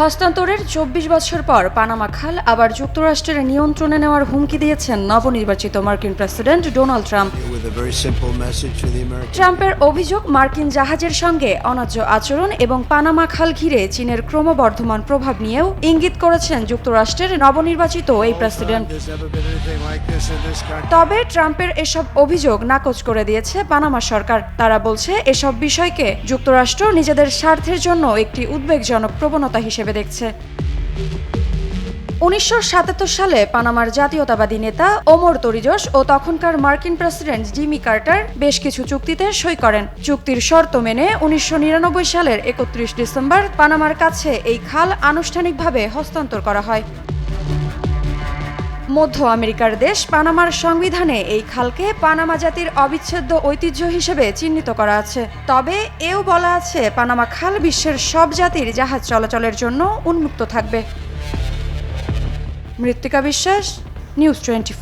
হস্তান্তরের চব্বিশ বছর পর পানামা খাল আবার যুক্তরাষ্ট্রের নিয়ন্ত্রণে নেওয়ার হুমকি দিয়েছেন নবনির্বাচিত মার্কিন প্রেসিডেন্ট ডোনাল্ড ট্রাম্প। ট্রাম্পের অভিযোগ মার্কিন জাহাজের সঙ্গে অনার্য আচরণ এবং পানামা খাল ঘিরে চীনের ক্রমবর্ধমান প্রভাব নিয়েও ইঙ্গিত করেছেন যুক্তরাষ্ট্রের নবনির্বাচিত এই প্রেসিডেন্ট. তবে ট্রাম্পের এসব অভিযোগ নাকচ করে দিয়েছে পানামা সরকার। তারা বলছে এসব বিষয়কে যুক্তরাষ্ট্র নিজেদের স্বার্থের জন্য একটি উদ্বেগজনক প্রবণতা হিসেবে দেখছে। উনিশশো সাতাত্তর সালে পানামার জাতীয়তাবাদী নেতা ওমর তরিজস ও তখনকার মার্কিন প্রেসিডেন্ট জিমি কার্টার বেশ কিছু চুক্তিতে সই করেন। চুক্তির শর্ত মেনে উনিশশো নিরানব্বই সালের একত্রিশ ডিসেম্বর পানামার কাছে এই খাল আনুষ্ঠানিকভাবে হস্তান্তর করা হয়। মধ্য আমেরিকার দেশ পানামার সংবিধানে এই খালকে পানামা জাতির অবিচ্ছেদ্য ঐতিহ্য হিসেবে চিহ্নিত করা আছে। তবে এও বলা আছে, পানামা খাল বিশ্বের সব জাতির জাহাজ চলাচলের জন্য উন্মুক্ত থাকবে। মৃত্তিকা বিশ্বাস, নিউজ টোয়েন্টি